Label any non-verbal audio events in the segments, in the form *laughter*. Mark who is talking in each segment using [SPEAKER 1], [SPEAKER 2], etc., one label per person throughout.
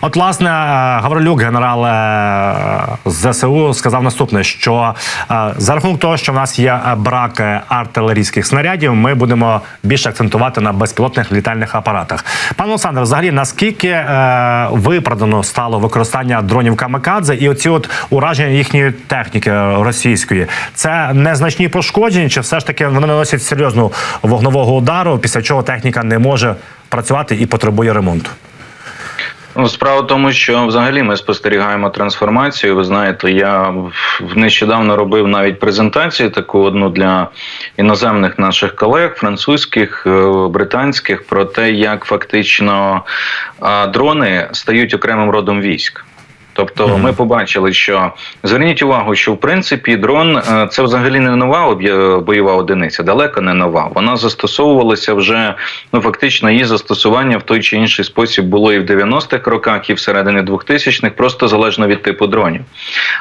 [SPEAKER 1] От, власне, е, Гаврилюк, генерал е, ЗСУ, сказав наступне: що е, за рахунок того, що в нас є брак артилерійських снарядів, ми будемо більше акцентувати на безпілотних літальних апаратах. Пане Олександр, взагалі, наскільки виправдано стало використання дронів камикадзе і оці от ураження їхньої техніки російської, це незначні пошкодження, чи все ж таки вони наносять серйозну вогнового удару, після чого техніка не може працювати і потребує ремонту?
[SPEAKER 2] Ну, справа в тому, що взагалі ми спостерігаємо трансформацію. Ви знаєте, я нещодавно робив навіть презентацію таку одну для іноземних наших колег, французьких, е, британських, про те, як фактично дрони стають окремим родом військ. Тобто ми побачили, що зверніть увагу, що в принципі дрон е, це взагалі не нова об'є- бойова одиниця, далеко не нова. Вона застосовувалася вже ну фактично її застосування в той чи інший спосіб було і в 90-х роках, і всередині 2000-х, просто залежно від типу дронів.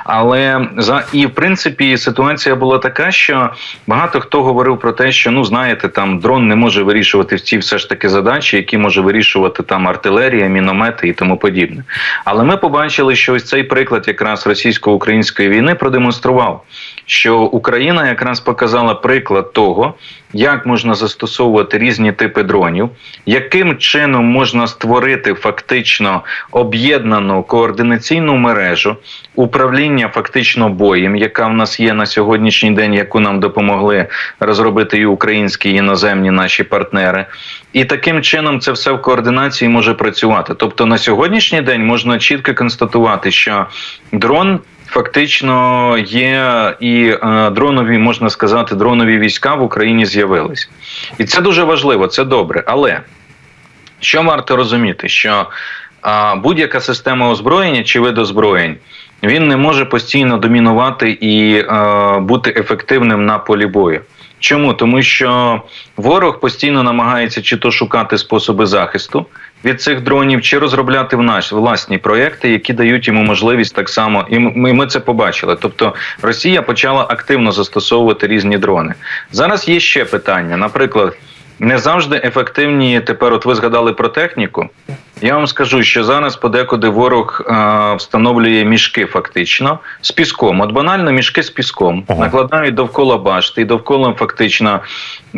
[SPEAKER 2] Але за і в принципі ситуація була така, що багато хто говорив про те, що ну знаєте, там дрон не може вирішувати всі все ж таки задачі, які може вирішувати там артилерія, міномети і тому подібне. Але ми побачили, що ось цей приклад якраз російсько-української війни продемонстрував, що Україна якраз показала приклад того, як можна застосовувати різні типи дронів, яким чином можна створити фактично об'єднану координаційну мережу управління фактично боєм, яка в нас є на сьогоднішній день, яку нам допомогли розробити і українські і іноземні наші партнери. І таким чином це все в координації може працювати. Тобто на сьогоднішній день можна чітко констатувати, що дрон. Фактично є і е, дронові, можна сказати, дронові війська в Україні з'явились, і це дуже важливо, це добре. Але що варто розуміти, що будь-яка система озброєння чи вид озброєнь він не може постійно домінувати і е, бути ефективним на полі бою. Чому? Тому що ворог постійно намагається чи то шукати способи захисту від цих дронів, чи розробляти в наш власні проекти, які дають йому можливість так само, і ми, ми це побачили. Тобто Росія почала активно застосовувати різні дрони. Зараз є ще питання, наприклад. Не завжди ефективні тепер. От ви згадали про техніку. Я вам скажу, що зараз подекуди ворог е, встановлює мішки фактично з піском. От банально мішки з піском
[SPEAKER 1] Ага.
[SPEAKER 2] накладають довкола башти і довкола фактично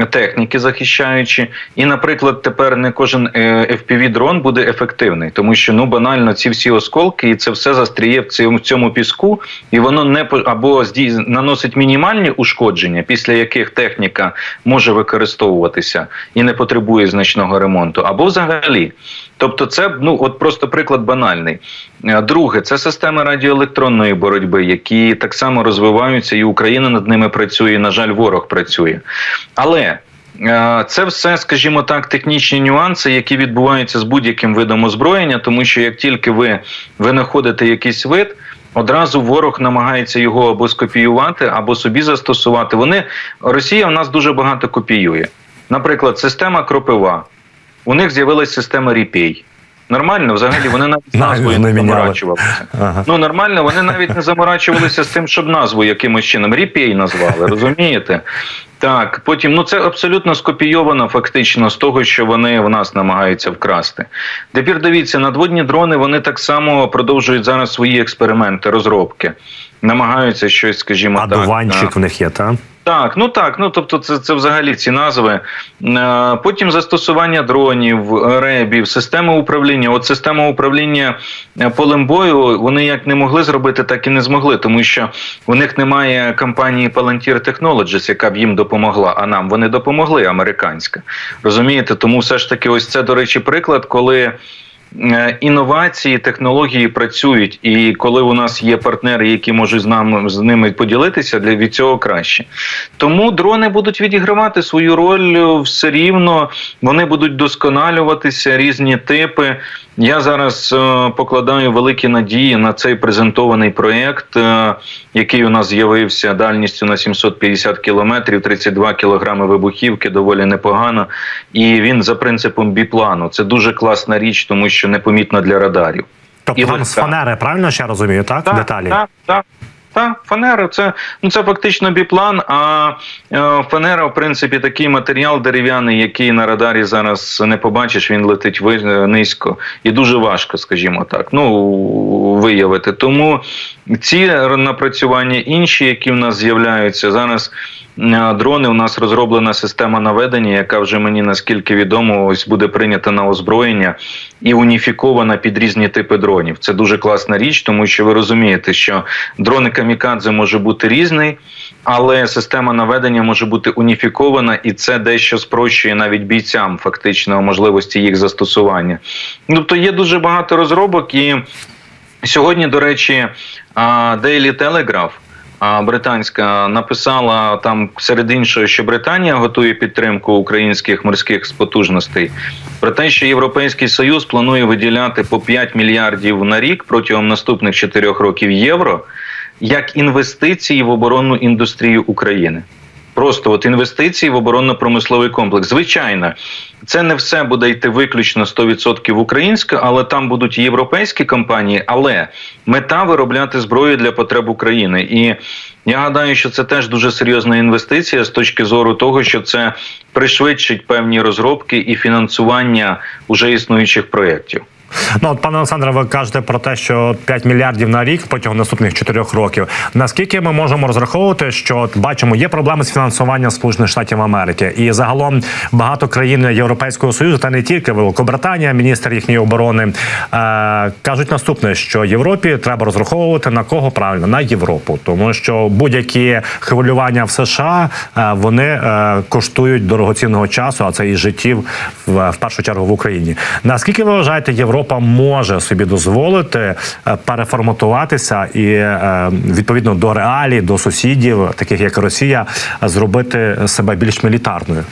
[SPEAKER 2] техніки захищаючи. І, наприклад, тепер не кожен е, fpv дрон буде ефективний, тому що ну банально ці всі осколки і це все застріє в цьому, в цьому піску, і воно не або здій, наносить мінімальні ушкодження, після яких техніка може використовуватися і не потребує значного ремонту, або взагалі. Тобто, це ну от просто приклад банальний. Е, Друге, це системи радіоелектронної боротьби, які так само розвиваються, і Україна над ними працює. і, На жаль, ворог працює. Але е, це все, скажімо так, технічні нюанси, які відбуваються з будь-яким видом озброєння, тому що як тільки ви винаходите якийсь вид. Одразу ворог намагається його або скопіювати, або собі застосувати. Вони Росія в нас дуже багато копіює. Наприклад, система кропива. У них з'явилася система ріпей. Нормально, взагалі, вони навіть з *laughs* назвою
[SPEAKER 1] не
[SPEAKER 2] заморачувалися.
[SPEAKER 1] Ага.
[SPEAKER 2] Ну нормально, вони навіть не заморачувалися з тим, щоб назву якимось чином ріпей назвали, розумієте? Так, потім ну це абсолютно скопійовано фактично з того, що вони в нас намагаються вкрасти. Тепер дивіться, надводні дрони вони так само продовжують зараз свої експерименти, розробки, намагаються щось, скажімо
[SPEAKER 1] А
[SPEAKER 2] так.
[SPEAKER 1] дуванчик в них є, так?
[SPEAKER 2] Так, ну так, ну тобто, це, це взагалі ці назви. Е, Потім застосування дронів, ребів, системи управління. От система управління е, полем бою вони як не могли зробити, так і не змогли, тому що у них немає компанії Palantir Technologies, яка б їм допомогла. А нам вони допомогли, американська. Розумієте, тому все ж таки, ось це, до речі, приклад, коли. Е, Інновації, технології працюють, і коли у нас є партнери, які можуть з нами з ними поділитися, для від цього краще. Тому дрони будуть відігравати свою роль е, все рівно. Вони будуть досконалюватися, різні типи. Я зараз е, покладаю великі надії на цей презентований проєкт, е, який у нас з'явився дальністю на 750 кілометрів, 32 кілограми вибухівки, доволі непогано. І він за принципом біплану. Це дуже класна річ, тому що непомітно для радарів.
[SPEAKER 1] Тобто
[SPEAKER 2] І
[SPEAKER 1] там
[SPEAKER 2] легка.
[SPEAKER 1] з
[SPEAKER 2] так.
[SPEAKER 1] фанери, правильно ще я розумію, так? Деталі.
[SPEAKER 2] Так, так, Та фанера, це ну це фактично біплан. А е, фанера, в принципі, такий матеріал дерев'яний, який на радарі зараз не побачиш, він летить ви, е, низько і дуже важко, скажімо так. Ну виявити. Тому ці напрацювання інші, які в нас з'являються зараз. е, Дрони у нас розроблена система наведення, яка вже мені наскільки відомо, ось буде прийнята на озброєння і уніфікована під різні типи дронів. Це дуже класна річ, тому що ви розумієте, що дрони камікадзе може бути різний, але система наведення може бути уніфікована, і це дещо спрощує навіть бійцям фактично можливості їх застосування. Тобто є дуже багато розробок, і сьогодні, до речі, Daily Telegraph британська написала там серед іншого, що Британія готує підтримку українських морських потужностей. Про те, що Європейський Союз планує виділяти по 5 мільярдів на рік протягом наступних 4 років євро як інвестиції в оборонну індустрію України. Просто от інвестиції в оборонно-промисловий комплекс. Звичайно, це не все буде йти виключно 100% українське, але там будуть і європейські компанії. Але мета виробляти зброю для потреб України. І я гадаю, що це теж дуже серйозна інвестиція з точки зору того, що це пришвидшить певні розробки і фінансування уже існуючих проєктів.
[SPEAKER 1] Ну, от, пане Олександре, ви кажете про те, що 5 мільярдів на рік протягом наступних 4 років. Наскільки ми можемо розраховувати, що от, бачимо, є проблеми з фінансуванням Сполучених Штатів Америки, і загалом багато країн Європейського союзу, та не тільки Великобританія, міністр їхньої оборони, е, кажуть наступне, що Європі треба розраховувати на кого правильно на Європу, тому що будь-які хвилювання в США е, вони е, коштують дорогоцінного часу, а це і життів в, в першу чергу в Україні. Наскільки ви вважаєте, Європа може собі дозволити е, переформатуватися і е, відповідно до реалій, до сусідів, таких як Росія, зробити себе більш мілітарною?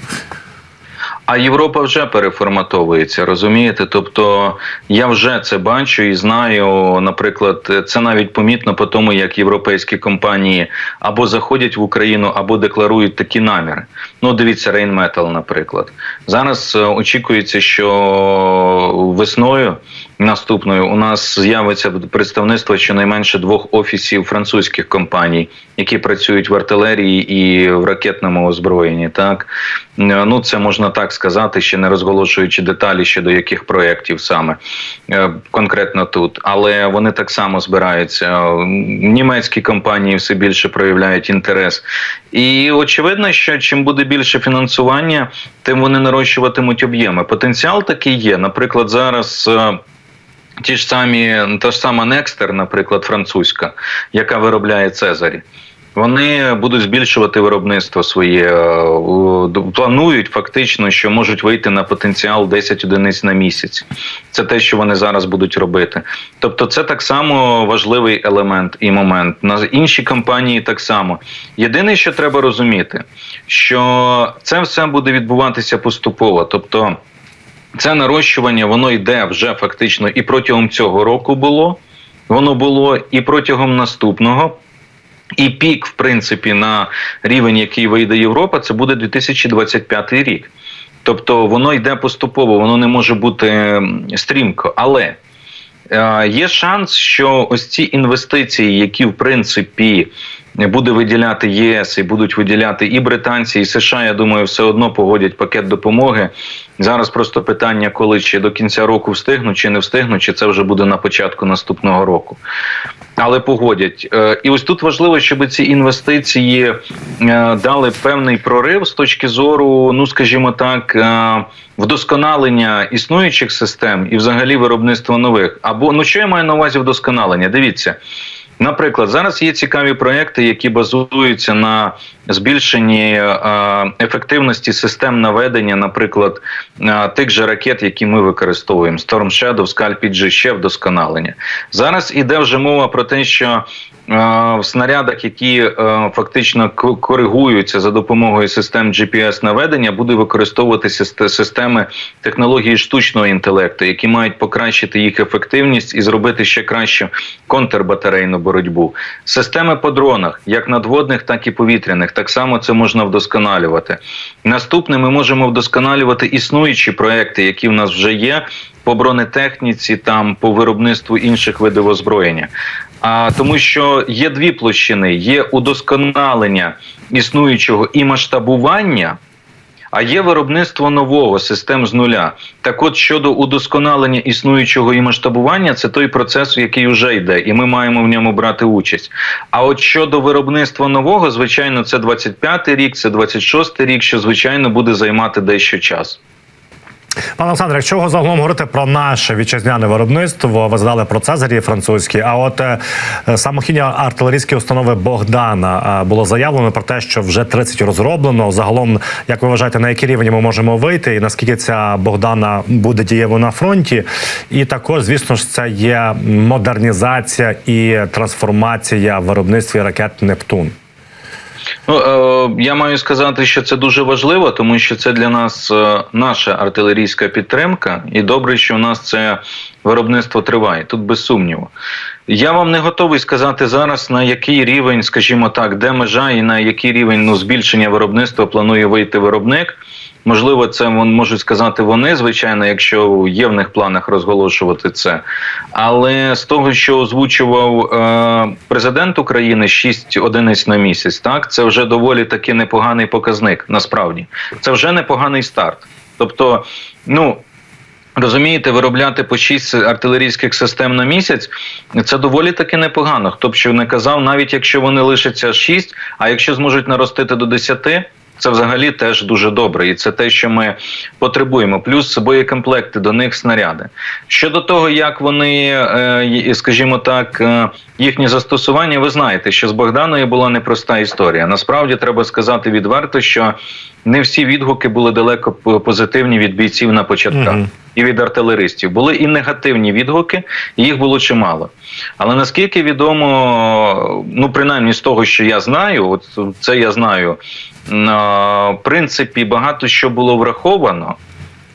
[SPEAKER 2] А Європа вже переформатовується, розумієте? Тобто я вже це бачу і знаю. Наприклад, це навіть помітно по тому, як європейські компанії або заходять в Україну, або декларують такі наміри. Ну, дивіться, Rheinmetall, наприклад. Зараз е, очікується, що весною наступною у нас з'явиться представництво щонайменше двох офісів французьких компаній, які працюють в артилерії і в ракетному озброєнні. Так Е, ну це можна так сказати, ще не розголошуючи деталі щодо яких проєктів саме е, конкретно тут, але вони так само збираються. Німецькі компанії все більше проявляють інтерес, і очевидно, що чим буде більше фінансування, тим вони нарощуватимуть об'єми. Потенціал такий є. Наприклад, зараз. Ті ж самі, та ж сама Некстер, наприклад, французька, яка виробляє Цезарі. Вони будуть збільшувати виробництво своє, е, планують фактично, що можуть вийти на потенціал 10 одиниць на місяць. Це те, що вони зараз будуть робити. Тобто, це так само важливий елемент і момент. На інші компанії так само. Єдине, що треба розуміти, що це все буде відбуватися поступово. Тобто, це нарощування воно йде вже фактично і протягом цього року було. Воно було і протягом наступного. І пік, в принципі, на рівень, який вийде Європа, це буде 2025 рік. Тобто воно йде поступово, воно не може бути стрімко. Але е, є шанс, що ось ці інвестиції, які в принципі буде виділяти ЄС і будуть виділяти і британці, і США, я думаю, все одно погодять пакет допомоги. Зараз просто питання, коли чи до кінця року встигнуть, чи не встигнуть, чи це вже буде на початку наступного року. Але погодять. Е, І ось тут важливо, щоб ці інвестиції е, дали певний прорив з точки зору, ну скажімо так, е, вдосконалення існуючих систем і взагалі виробництва нових. Або ну що я маю на увазі вдосконалення? Дивіться. Наприклад, зараз є цікаві проекти, які базуються на збільшенні е, ефективності систем наведення, наприклад, е, тих же ракет, які ми використовуємо: Storm Shadow, Scalp G, ще вдосконалення. Зараз іде вже мова про те, що в снарядах, які е, фактично коригуються за допомогою систем GPS наведення, буде використовуватися системи технології штучного інтелекту, які мають покращити їх ефективність і зробити ще кращу контрбатарейну боротьбу. Системи по дронах, як надводних, так і повітряних, так само це можна вдосконалювати. Наступне ми можемо вдосконалювати існуючі проекти, які в нас вже є. По бронетехніці, там по виробництву інших видів озброєння. А тому, що є дві площини: є удосконалення існуючого і масштабування. А є виробництво нового систем з нуля. Так, от щодо удосконалення існуючого і масштабування, це той процес, який вже йде, і ми маємо в ньому брати участь. А от щодо виробництва нового, звичайно, це 25-й рік, це 26-й рік, що звичайно буде займати дещо часу.
[SPEAKER 1] Пане Олександре, якщо загалом говорити про наше вітчизняне виробництво, ви згадали про Цезарі французькі. А от е, самохідні артилерійські установи Богдана е, було заявлено про те, що вже 30 розроблено. Загалом, як ви вважаєте, на який рівень ми можемо вийти, і наскільки ця Богдана буде дієво на фронті? І також, звісно ж, це є модернізація і трансформація в виробництві ракет Нептун.
[SPEAKER 2] Ну, е, я маю сказати, що це дуже важливо, тому що це для нас е, наша артилерійська підтримка, і добре, що у нас це виробництво триває. Тут без сумніву. Я вам не готовий сказати зараз, на який рівень, скажімо так, де межа і на який рівень ну, збільшення виробництва планує вийти виробник. Можливо, це можуть сказати вони, звичайно, якщо є в них планах розголошувати це. Але з того, що озвучував е, президент України 6 одиниць на місяць, так це вже доволі таки непоганий показник. Насправді це вже непоганий старт. Тобто, ну. Розумієте, виробляти по 6 артилерійських систем на місяць це доволі таки непогано. Хто б що не казав, навіть якщо вони лишаться 6, а якщо зможуть наростити до 10, це взагалі теж дуже добре, і це те, що ми потребуємо. Плюс боєкомплекти до них снаряди. Щодо того, як вони, е, скажімо так, е, їхні застосування, ви знаєте, що з Богданою була непроста історія. Насправді треба сказати відверто, що не всі відгуки були далеко позитивні від бійців на початках.
[SPEAKER 1] Мгм.
[SPEAKER 2] І від артилеристів були і негативні відгуки, і їх було чимало. Але наскільки відомо, ну принаймні з того, що я знаю, от це я знаю. на- В принципі, багато що було враховано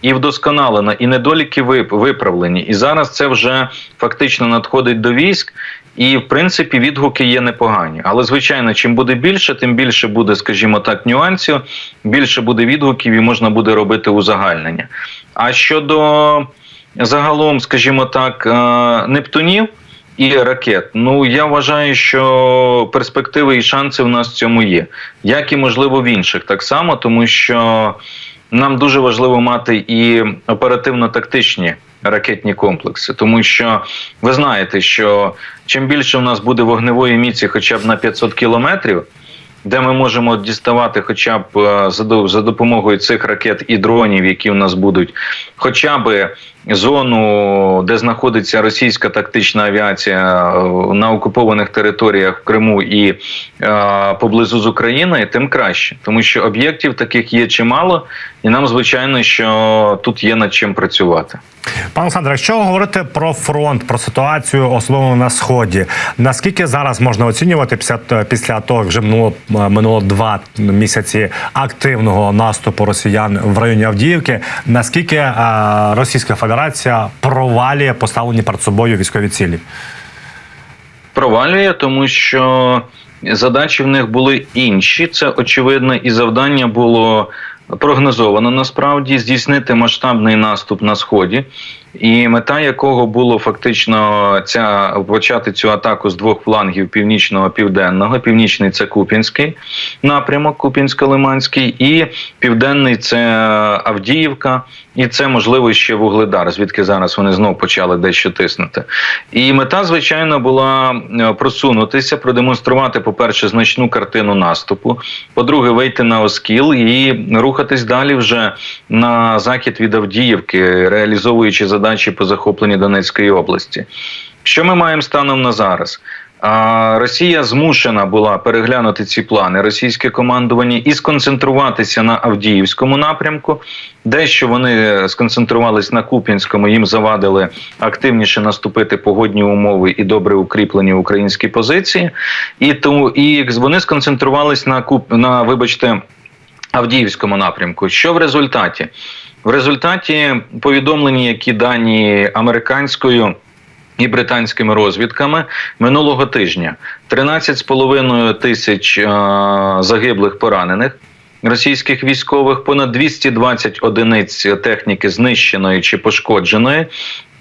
[SPEAKER 2] і вдосконалено, і недоліки виправлені. І зараз це вже фактично надходить до військ. І в принципі відгуки є непогані. Але звичайно, чим буде більше, тим більше буде, скажімо так, нюансів, більше буде відгуків і можна буде робити узагальнення. А щодо загалом, скажімо так, е, Нептунів і ракет, ну я вважаю, що перспективи і шанси в нас в цьому є, як і можливо в інших так само, тому що нам дуже важливо мати і оперативно-тактичні ракетні комплекси, тому що ви знаєте, що чим більше в нас буде вогневої міці, хоча б на 500 кілометрів. Де ми можемо діставати, хоча б е, за до- за допомогою цих ракет і дронів, які у нас будуть, хоча б зону, де знаходиться російська тактична авіація е, на окупованих територіях в Криму і е, поблизу з Україною, тим краще, тому що об'єктів таких є чимало, і нам звичайно, що тут є над чим працювати.
[SPEAKER 1] Пане Олександре, якщо говорити про фронт, про ситуацію, особливо на сході, наскільки зараз можна оцінювати після, після того, вже минуло, минуло два місяці активного наступу росіян в районі Авдіївки, наскільки е, Російська Федерація провалює поставлені перед собою військові цілі?
[SPEAKER 2] провалює, тому що задачі в них були інші. Це очевидно, і завдання було прогнозовано насправді здійснити масштабний наступ на сході, і мета якого було фактично ця почати цю атаку з двох флангів північного південного. Північний це Купінський напрямок, Купінсько-Лиманський, і південний це Авдіївка, і це можливо ще Вугледар, звідки зараз вони знов почали дещо тиснути. І мета, звичайно, була е, просунутися, продемонструвати, по-перше, значну картину наступу. По-друге, вийти на Оскіл і рухатись далі вже на захід від Авдіївки, реалізовуючи задачі по захопленню Донецької області. Що ми маємо станом на зараз? Росія змушена була переглянути ці плани російське командування і сконцентруватися на Авдіївському напрямку. Дещо вони сконцентрувались на Куп'янському, їм завадили активніше наступити погодні умови і добре укріплені українські позиції. І тому і вони сконцентрувались на Куп на, вибачте, Авдіївському напрямку. Що в результаті? В результаті повідомлені, які дані американською. І британськими розвідками минулого тижня 13,5 тисяч е, загиблих поранених, російських військових, понад 220 одиниць техніки знищеної чи пошкодженої.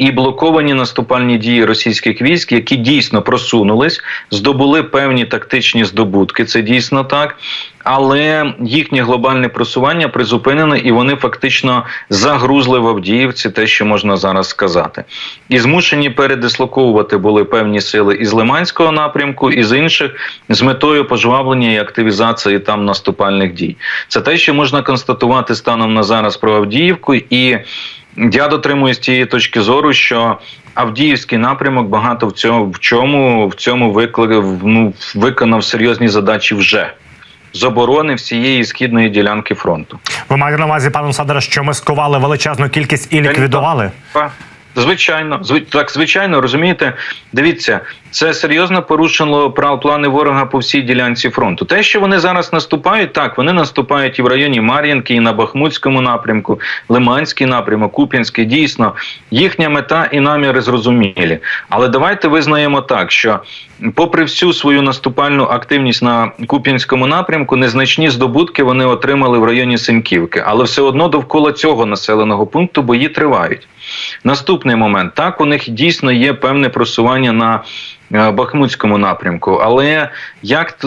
[SPEAKER 2] І блоковані наступальні дії російських військ, які дійсно просунулись, здобули певні тактичні здобутки. Це дійсно так, але їхнє глобальне просування призупинене, і вони фактично загрузли в Авдіївці, те, що можна зараз сказати, і змушені передислоковувати були певні сили із Лиманського напрямку, і з інших з метою пожвавлення і активізації там наступальних дій. Це те, що можна констатувати станом на зараз про Авдіївку і. Я дотримуюсь тієї точки зору, що Авдіївський напрямок багато в цьому в чому в цьому викликав, ну, виконав серйозні задачі вже з оборони всієї східної ділянки фронту.
[SPEAKER 1] Ви маєте на увазі, пане Садера, що ми скували величезну кількість і ліквідували?
[SPEAKER 2] Звичайно, зви- так, звичайно, розумієте. Дивіться, це серйозно порушило плани ворога по всій ділянці фронту. Те, що вони зараз наступають, так вони наступають і в районі Мар'їнки, і на Бахмутському напрямку, Лиманський напрямок, Куп'янський. Дійсно, їхня мета і наміри зрозумілі. Але давайте визнаємо так, що, попри всю свою наступальну активність на Куп'янському напрямку, незначні здобутки вони отримали в районі Синьківки, але все одно довкола цього населеного пункту бої тривають. Наступний момент так у них дійсно є певне просування на е, Бахмутському напрямку. Але як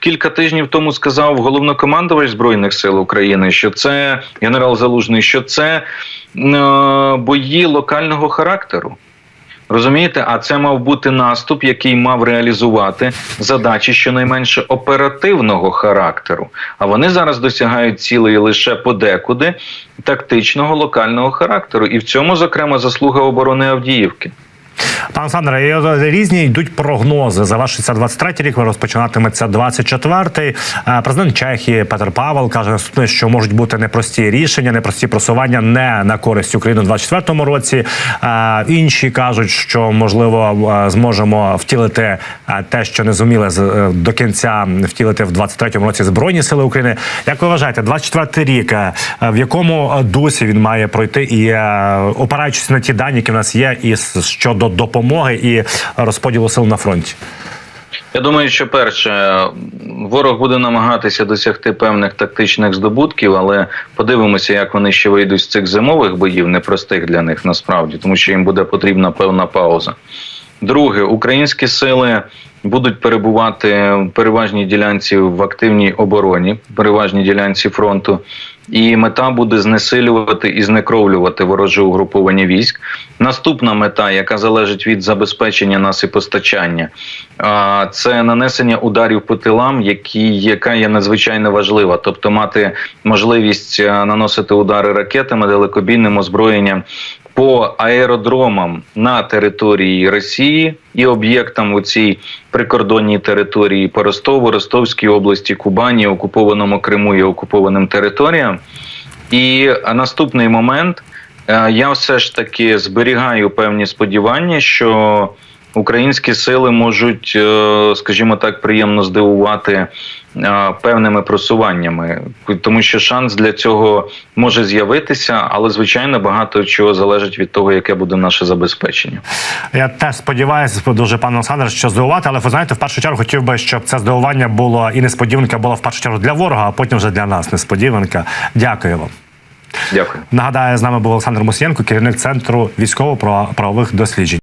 [SPEAKER 2] кілька тижнів тому сказав головнокомандувач збройних сил України, що це генерал Залужний, що це е, бої локального характеру. Розумієте, а це мав бути наступ, який мав реалізувати задачі щонайменше оперативного характеру. А вони зараз досягають цілей лише подекуди тактичного локального характеру, і в цьому, зокрема, заслуга оборони Авдіївки.
[SPEAKER 1] Пане Олександре, різні йдуть прогнози. Завершиться 23-й рік, розпочинатиметься 24-й. Е, Президент Чехії Петр Павел каже наступне, що можуть бути непрості рішення, непрості просування не на користь України у 24-му році. Е, Інші кажуть, що можливо е, зможемо втілити те, що не зуміли до кінця втілити в 23-му році збройні сили України. Як ви вважаєте, 24-й рік в якому дусі він має пройти і опираючись на ті дані, які в нас є, і с- щодо допомоги і розподілу сил на фронті?
[SPEAKER 2] Я думаю, що перше, ворог буде намагатися досягти певних тактичних здобутків, але подивимося, як вони ще вийдуть з цих зимових боїв, непростих для них насправді, тому що їм буде потрібна певна пауза. Друге, українські сили будуть перебувати в переважній ділянці в активній обороні, в переважній ділянці фронту. І мета буде знесилювати і знекровлювати вороже угруповання військ. Наступна мета, яка залежить від забезпечення нас і постачання, це нанесення ударів по тилам, які, яка є надзвичайно важлива, тобто мати можливість наносити удари ракетами, далекобійним озброєнням по аеродромам на території Росії і об'єктам у цій прикордонній території по Ростову, Ростовській області, Кубані, окупованому Криму і окупованим територіям. І наступний момент е, я все ж таки зберігаю певні сподівання, що українські сили можуть, е, скажімо так, приємно здивувати е, певними просуваннями, тому що шанс для цього може з'явитися, але звичайно багато чого залежить від того, яке буде наше забезпечення.
[SPEAKER 1] Я теж сподіваюся, дуже пане Олександр, що здивувати, але ви знаєте, в першу чергу хотів би, щоб це здивування було і несподіванка була в першу чергу для ворога, а потім вже для нас. Несподіванка. Дякую вам.
[SPEAKER 2] Дякую.
[SPEAKER 1] Нагадаю, з нами був Олександр Мусієнко, керівник центру військово-правових досліджень.